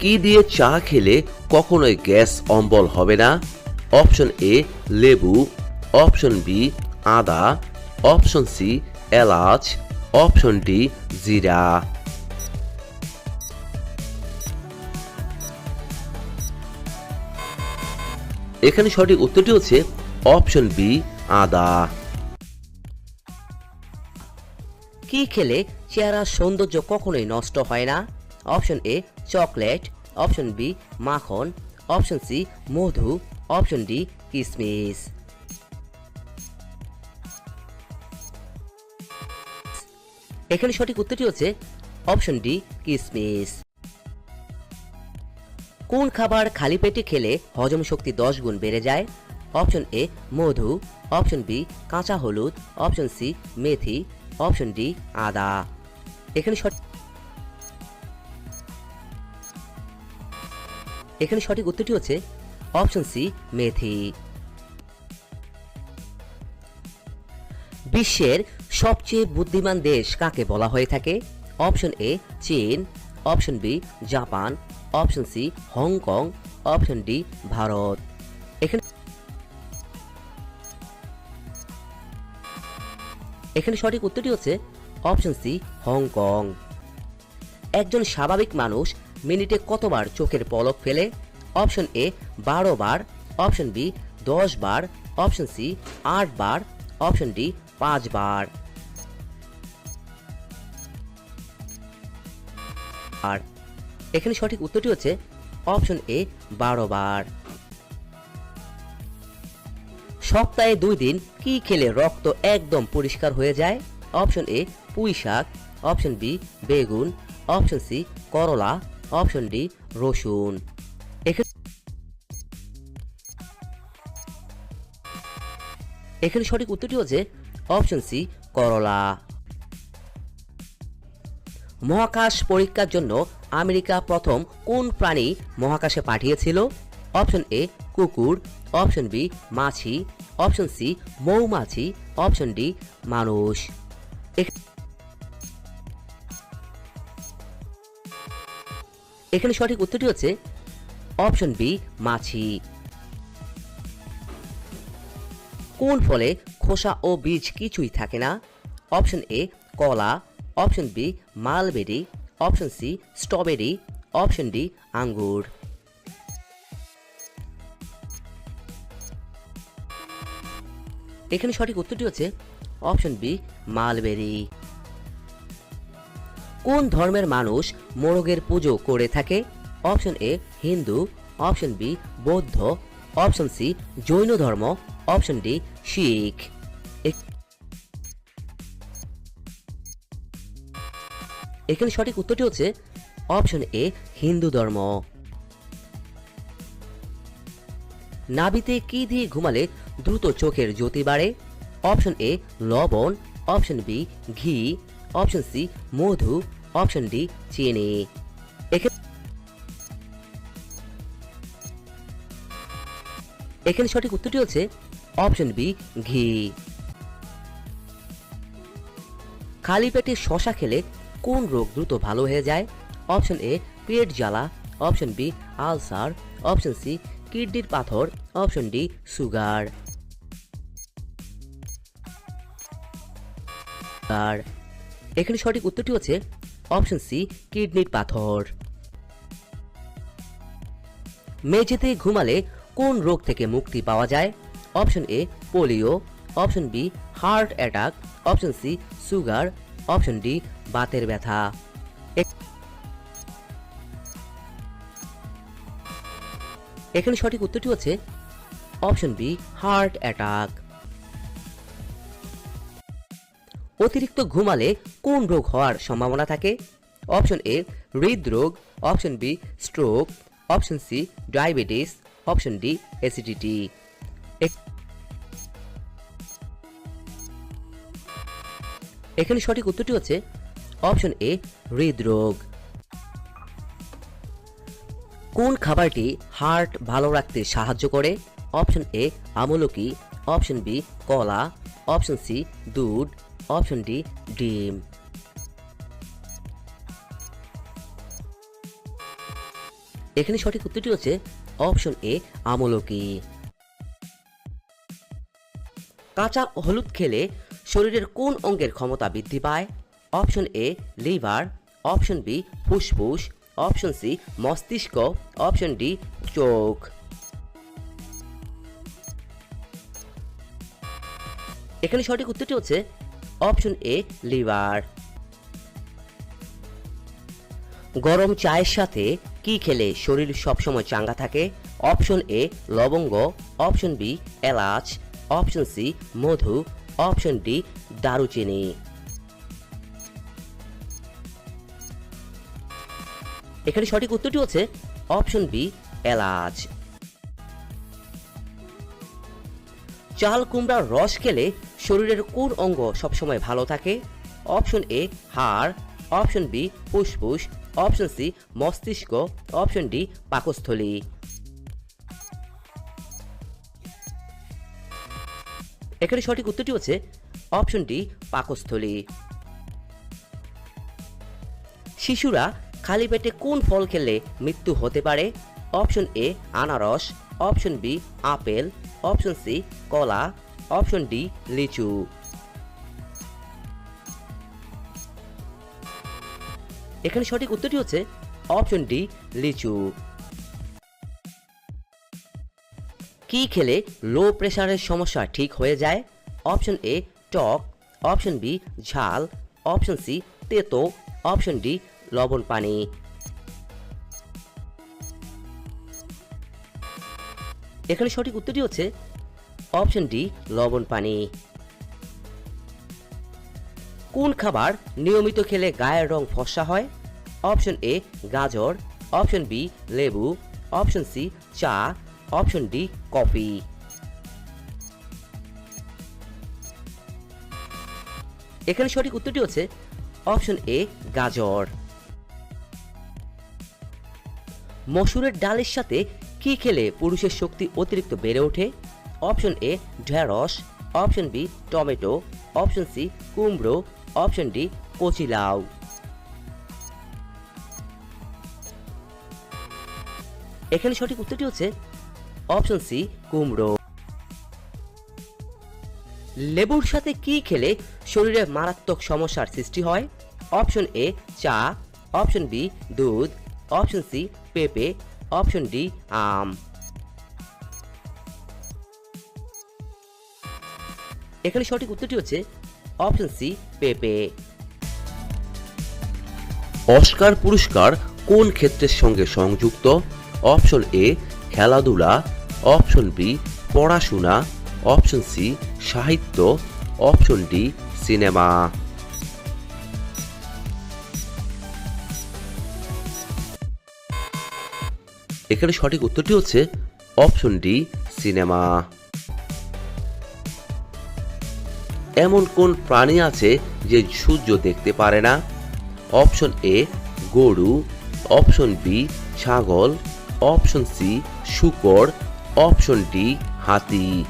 কি দিয়ে চা খেলে কখনোই গ্যাস অম্বল হবে না? অপশন এ লেবু। অপশন বি আদা। অপশন সি এলাচ। অপশন ডি জিরা। এখানে সঠিক উত্তরটি হচ্ছে অপশন বি আদা। কি খেলে চেহারার সৌন্দর্য কখনোই নষ্ট হয় না? Option A chocolate option B মাখন অপশন সি মধু অপশন ডি কিসমিস এখানে সঠিক উত্তরটি হচ্ছে অপশন ডি কিসমিস কোন খাবার খালি পেটে খেলে হজম শক্তি দশ গুণ বেড়ে যায়? অপশন এ মধু অপশন বি কাঁচা হলুদ. অপশন সি মেথি. অপশন ডি আদা। এখানে সঠিক এখানে সঠিক উত্তরটি হচ্ছে অপশন সি, মেথি। বিশ্বের সবচেয়ে বুদ্ধিমান দেশ কাকে বলা হয়ে থাকে? অপশন এ, চীন। Option B, Japan. Option C, Hong Kong. Option D, Bharat. এখানে এখানে সঠিক উত্তরটি হচ্ছে অপশন সি, হংকং। একজন স্বাভাবিক মানুষ মিনিটে কতবার চোখের পলক ফেলে? অপশন এ বারো বার। অপশন বি দশ বার। অপশন সি আট বার। অপশন ডি পাঁচ বার। আর এখানে সঠিক উত্তরটি হচ্ছে অপশন এ বারো বার। সপ্তাহে দুই দিন কি খেলে রক্ত একদম পরিষ্কার হয়ে যায়? অপশন এ পুঁই শাক অপশন বি বেগুন। অপশন সি করলা। অপশন ডি, রসুন। এখানে সঠিক উত্তরটি হচ্ছে অপশন সি, করলা। মহাকাশ পরীক্ষার জন্য আমেরিকা প্রথম কোন প্রাণী মহাকাশে পাঠিয়েছিল? অপশন এ, কুকুর। অপশন বি, মাছি। অপশন সি, মৌমাছি। অপশন ডি, মানুষ। এখানে সঠিক উত্তরটি হচ্ছে অপশন বি, মাছি। কোন ফলে খোসা ও বীজ কিছুই থাকে না? অপশন এ, কলা। Option B, mulberry. Option C, strawberry. Option D, আঙ্গুর। এখানে সঠিক উত্তরটি হচ্ছে অপশন বি, মালবেরি। কোন ধর্মের মানুষ মোরগের পুজো করে থাকে? Option A Hindu. Option B বৌদ্ধ। অপশন সি জৈন ধর্ম। Option D Sikh. এখানে সঠিক উত্তরটি হচ্ছে অপশন এ হিন্দু ধর্ম। নাভিতে কি দিয়ে ঘুমালে দ্রুত চোখের জ্যোতি বাড়ে? অপশন এ লবণ। অপশন বি ঘি। অপশন সি মধু। অপশন ডি চিনি এখানে সঠিক উত্তরটি হচ্ছে অপশন বি ঘি। খালি পেটে শশা খেলে কোন রোগ দ্রুত ভালো হয়ে যায়? অপশন এ পেট জ্বালা। Option B ulcer. Option C কিডনির পাথর। Option D sugar. এখানে সঠিক উত্তরটি হচ্ছে অপশন সি, কিডনির পাথর। মেঝেতে ঘুমালে কোন রোগ থেকে মুক্তি পাওয়া যায়? Option A, polio. Option B, heart attack. Option C, sugar. Option D, বাতের ব্যথা। এখানে সঠিক উত্তরটি হচ্ছে অপশন বি, হার্ট অ্যাটাক। অতিরিক্ত ঘুমালে কোন রোগ হওয়ার সম্ভাবনা থাকে? অপশন এ, হৃদরোগ, option B, stroke, option C, diabetes, option D, acidity. এখানে সঠিক উত্তরটি হচ্ছে অপশন এ, হৃদরোগ। কোন খাবারটি হার্ট ভালো রাখতে সাহায্য করে? অপশন এ, আমলকি, অপশন বি, কলা, অপশন সি, দুধ অপশন ডি ডিম এখানে সঠিক উত্তরটি হচ্ছে অপশন এ, আমলকি। কাঁচা হলুদ খেলে শরীরের কোন অঙ্গের ক্ষমতা বৃদ্ধি পায়? Option A, liver. Option B, ফুসফুস। অপশন সি, মস্তিষ্ক। অপশন ডি, চোখ। এখানে সঠিক উত্তরটি হচ্ছে অপশন এ, লিভার। গরম চায়ের সাথে কি খেলে শরীর সবসময় চাঙ্গা থাকে? অপশন এ, লবঙ্গ। অপশন বি, এলাচ। অপশন সি, মধু। অপশন ডি, দারুচিনি। এখানে সঠিক উত্তরটি হচ্ছে অপশন বি, এলাচ। চাল, কুমড়ার রস খেলে শরীরের কোন অঙ্গ সবসময় ভালো থাকে? অপশন এ, হাড়। অপশন বি, ফুসফুস। অপশন সি, মস্তিষ্ক। অপশন ডি, পাকস্থলী। এখানে সঠিক উত্তরটি হচ্ছে অপশন ডি, পাকস্থলী। শিশুরা খালি পেটে কোন ফল খেলে মৃত্যু হতে পারে? অপশন এ, আনারস। Option B, apple. Option C, কলা। অপশন ডি লিচু। এখানে সঠিক উত্তরটি হচ্ছে অপশন ডি লিচু। কি খেলে লো প্রেশারের সমস্যা ঠিক হয়ে যায়? অপশন এ টক। অপশন বি ঝাল। অপশন সি তেতো। অপশন ডি লবণ পানি। এখানে সঠিক উত্তরটি হচ্ছে অপশন ডি, লবণ পানি। কোন খাবার নিয়মিত খেলে গায়ের রং ফসা হয়? অপশন এ, গাজর। অপশন বি, লেবু। অপশন সি, চা। Option D, coffee. এখানে সঠিক উত্তরটি হচ্ছে অপশন এ, গাজর। মসুরের ডালের সাথে কি খেলে পুরুষের শক্তি অতিরিক্ত বেড়ে ওঠে? অপশন এ ঢেঁড়স, option B tomato, option C কুমড়ো, অপশন ডি কচি লাউ। এখানে সঠিক উত্তরটি হচ্ছে অপশন সি কুমড়ো। লেবুর সাথে কি খেলে শরীরে মারাত্মক সমস্যার সৃষ্টি হয়? অপশন এ চা, অপশন বি দুধ, অপশন সি পেঁপে, অপশন ডি আম। এখানে সঠিক উত্তরটি হচ্ছে অপশন সি পেঁপে। অস্কার পুরস্কার কোন ক্ষেত্রের সঙ্গে সংযুক্ত? অপশন এ খেলাধুলা। অপশন বি পড়াশোনা। অপশন সি সাহিত্য। অপশন ডি সিনেমা এখানে সঠিক উত্তরটি হচ্ছে অপশন ডি সিনেমা এমন কোন প্রাণী আছে যে সূর্য দেখতে পারে না? অপশন এ, গরু, অপশন বি, ছাগল, অপশন সি, শুকর, অপশন ডি, হাতি।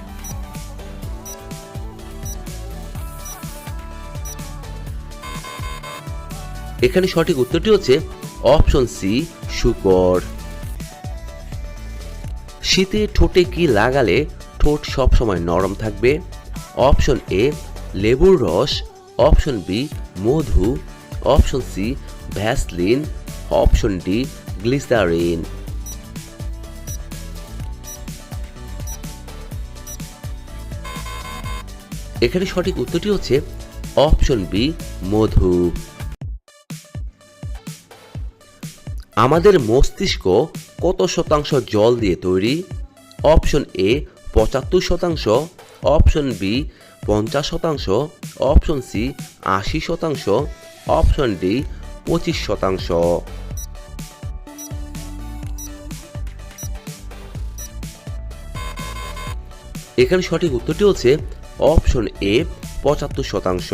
এখানে সঠিক উত্তরটি হচ্ছে অপশন সি, শুকর। শীতে ঠোঁটে কি লাগালে ঠোঁট সবসময় নরম থাকবে? অপশন এ লেবুর রস অপশন বি মধু option C vaseline option D glycerine এখানে সঠিক উত্তরটি হচ্ছে অপশন বি মধু। আমাদের মস্তিষ্ক কত শতাংশ জল দিয়ে তৈরি? অপশন এ পঁচাত্তর শতাংশ অপশন বি পঞ্চাশ শতাংশ অপশন সি আশি শতাংশ অপশন ডি পঁচিশ শতাংশ। এখানে সঠিক উত্তরটি হচ্ছে অপশন এ পঁচাত্তর শতাংশ।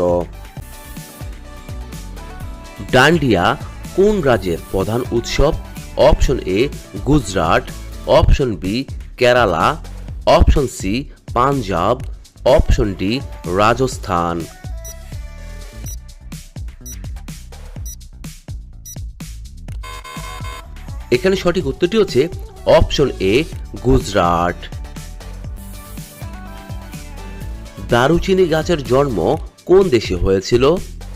ডান্ডিয়া কোন রাজ্যের প্রধান উৎসব? Option A Gujarat option B Kerala option C Punjab option D Rajasthan. এখানে সঠিক উত্তরটি হচ্ছে অপশন এ, গুজরাট। দারুচিনি গাছের জন্ম কোন দেশে হয়েছিল?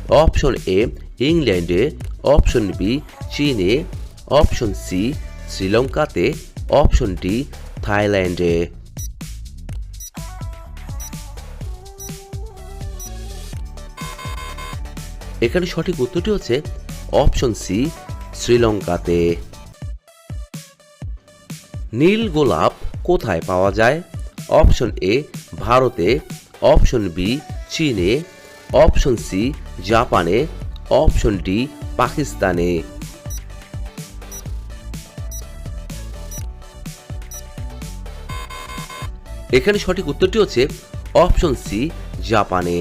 অপশন এ, ইংল্যান্ডে। অপশন বি, চীনে। অপশন সি, শ্রীলঙ্কাতে। অপশন ডি, থাইল্যান্ডে। এখানে সঠিক উত্তরটি হচ্ছে অপশন সি, শ্রীলঙ্কাতে। নীল গোলাপ কোথায় পাওয়া যায়? অপশন এ, ভারতে। অপশন বি, চীনে। অপশন সি, জাপানে। অপশন ডি, পাকিস্তানে। এখানে সঠিক উত্তরটি হচ্ছে অপশন সি, জাপানে।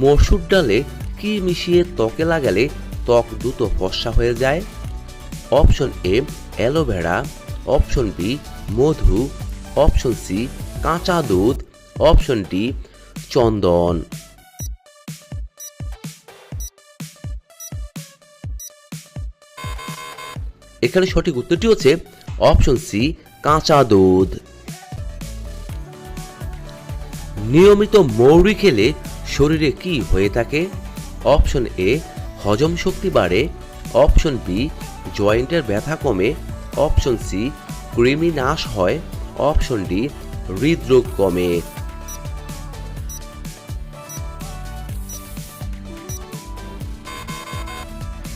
মসুর ডালে কি মিশিয়ে ত্বকে লাগালে ত্বক দ্রুত ফর্সা হয়ে যায়? Option A, aloe vera. Option B, Madhu. Option C, কাঁচা দুধ। অপশন ডি, চন্দন। এখানে সঠিক উত্তরটি হচ্ছে অপশন সি, কাঁচা দুধ। নিয়মিত মৌরি খেলে শরীরে কি হয়ে থাকে? অপশন এ, হজম শক্তি বাড়ে। অপশন বি, জয়েন্টের ব্যথা কমে। অপশন সি, কৃমি নাশ হয়। অপশন ডি, হৃদরোগ কমে।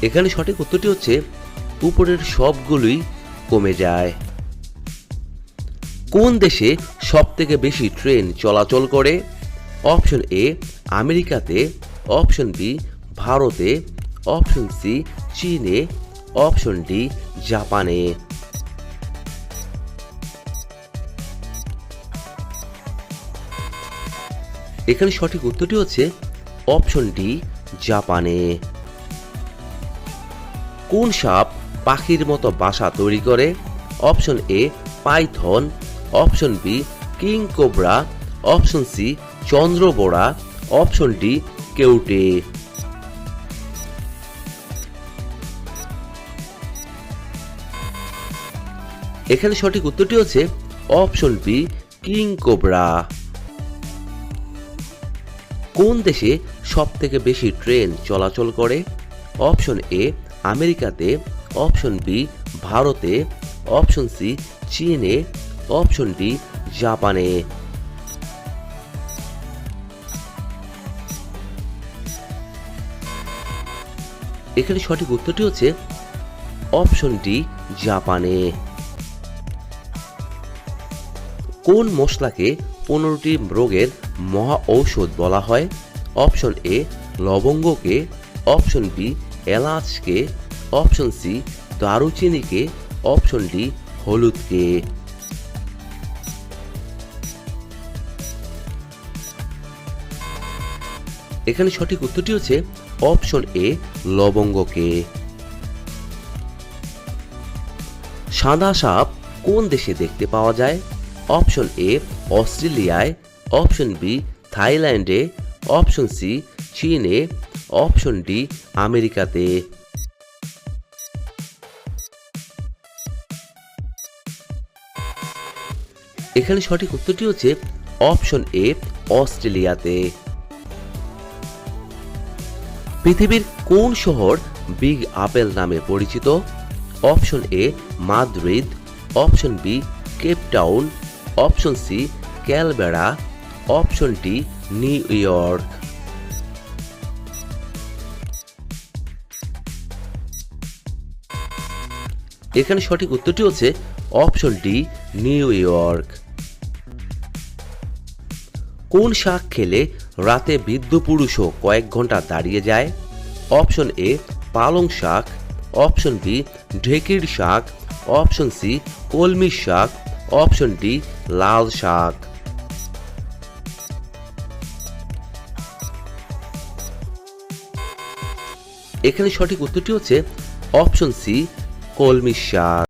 এখানে সঠিক উত্তরটি হচ্ছে, উপরের সবগুলোই কমে যায়। কোন দেশে সব থেকে বেশি ট্রেন চলাচল করে? অপশন এ আমেরিকাতে অপশন বি, ভারতে, অপশন সি, চীনে, অপশন ডি, জাপানে। এখানে সঠিক উত্তরটি হচ্ছে অপশন ডি, জাপানে। কোন সাপ পাখির মতো বাসা তৈরি করে? Option A, python. Option B, king cobra. Option C চন্দ্রবোড়া option D কেউটে। এখানে সঠিক উত্তরটি হচ্ছে অপশন বি, কিং কোবরা। কোন দেশে সব থেকে বেশি ট্রেন চলাচল করে? অপশন এ, আমেরিকাতে। অপশন বি, ভারতে। অপশন সি, চীনে। অপশন ডি, জাপানে। এখানে সঠিক উত্তরটি হচ্ছে অপশন ডি, জাপানে। কোন মশলাকে পনেরোটি রোগের মহা ঔষধ বলা হয়? অপশন এ, লবঙ্গকে। অপশন বি, এলাচকে। অপশন সি, দারুচিনিকে। অপশন ডি, হলুদকে। এখানে সঠিক উত্তরটি হচ্ছে অপশন এ, লবঙ্গকে। সাদা সাপ কোন দেশে দেখতে পাওয়া যায়? অপশন এ, অস্ট্রেলিয়ায়। অপশন বি, থাইল্যান্ডে। অপশন সি, চীনে। অপশন ডি, আমেরিকাতে। এখানে সঠিক উত্তরটি হচ্ছে অপশন এ, অস্ট্রেলিয়াতে। পৃথিবীর কোন শহর বিগ আপেল নামে পরিচিত? Option A Madrid. Option B Cape Town option C Canberra. Option D New York. এখানে সঠিক উত্তরটি হচ্ছে অপশন ডি নিউ ইয়র্ক। কোন শাক খেলে রাতে বৃদ্ধ পুরুষও কয়েক ঘণ্টা দাঁড়িয়ে যায়? অপশন এ পালং শাক। অপশন বি ঢেকির শাক। অপশন সি কলমির শাক। অপশন ডি লাল শাক। এখানে সঠিক উত্তরটি হচ্ছে অপশন সি কলমি শাক।